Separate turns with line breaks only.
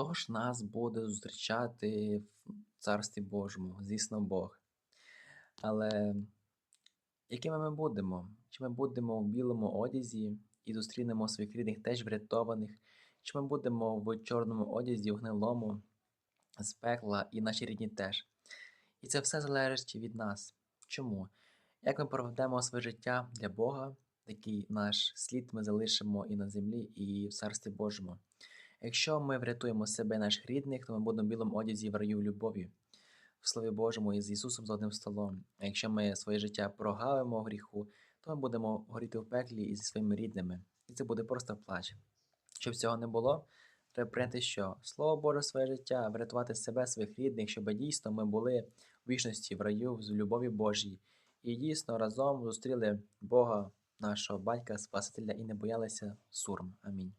Хто ж нас буде зустрічати в Царстві Божому? Звісно, Бог. Але якими ми будемо? Чи ми будемо в білому одязі і зустрінемо своїх рідних теж врятованих? Чи ми будемо в чорному одязі, в гнилому, з пекла і наші рідні теж? І це все залежить від нас. Чому? Як ми проведемо своє життя для Бога, такий наш слід ми залишимо і на землі, і в Царстві Божому. Якщо ми врятуємо себе наших рідних, то ми будемо в білому одязі в раю любові, в Слові Божому і з Ісусом за одним столом. А якщо ми своє життя прогавимо гріху, то ми будемо горіти в пеклі і зі своїми рідними. І це буде просто плач. Щоб цього не було, треба прийняти що? Слово Боже, своє життя, врятувати себе, своїх рідних, щоб дійсно ми були в вічності, в раю, в любові Божій. І дійсно разом зустріли Бога, нашого батька, Спасителя, і не боялися сурм. Амінь.